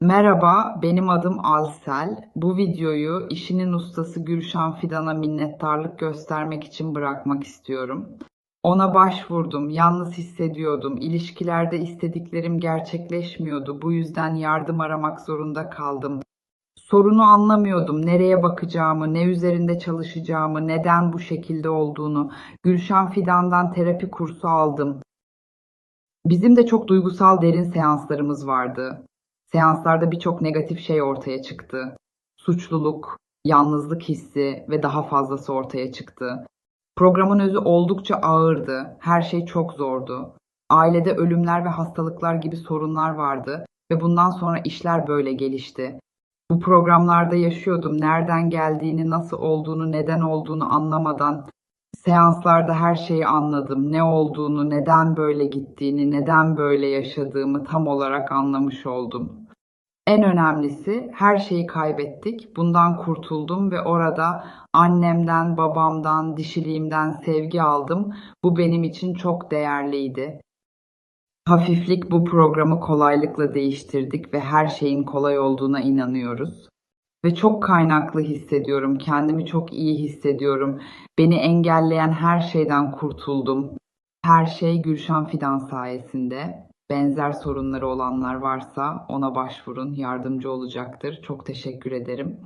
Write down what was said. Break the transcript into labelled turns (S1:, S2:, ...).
S1: Merhaba, benim adım Alsel. Bu videoyu işinin ustası Gülşen Fidan'a minnettarlık göstermek için bırakmak istiyorum. Ona başvurdum, yalnız hissediyordum, ilişkilerde istediklerim gerçekleşmiyordu, bu yüzden yardım aramak zorunda kaldım. Sorunu anlamıyordum, nereye bakacağımı, ne üzerinde çalışacağımı, neden bu şekilde olduğunu. Gülşen Fidan'dan terapi kursu aldım. Bizim de çok duygusal derin seanslarımız vardı. Seanslarda birçok negatif şey ortaya çıktı. Suçluluk, yalnızlık hissi ve daha fazlası ortaya çıktı. Programın özü oldukça ağırdı. Her şey çok zordu. Ailede ölümler ve hastalıklar gibi sorunlar vardı ve bundan sonra işler böyle gelişti. Bu programlarda yaşıyordum. Nereden geldiğini, nasıl olduğunu, neden olduğunu anlamadan Seanslarda her şeyi anladım. Ne olduğunu, neden böyle gittiğini, neden böyle yaşadığımı tam olarak anlamış oldum. En önemlisi her şeyi kaybettik. Bundan kurtuldum ve orada annemden, babamdan, dişiliğimden sevgi aldım. Bu benim için çok değerliydi. Hafiflik bu programı kolaylıkla değiştirdik ve her şeyin kolay olduğuna inanıyoruz. Ve çok kaynaklı hissediyorum. Kendimi çok iyi hissediyorum. Beni engelleyen her şeyden kurtuldum. Her şey Gülşen Fidan sayesinde. Benzer sorunları olanlar varsa ona başvurun. Yardımcı olacaktır. Çok teşekkür ederim.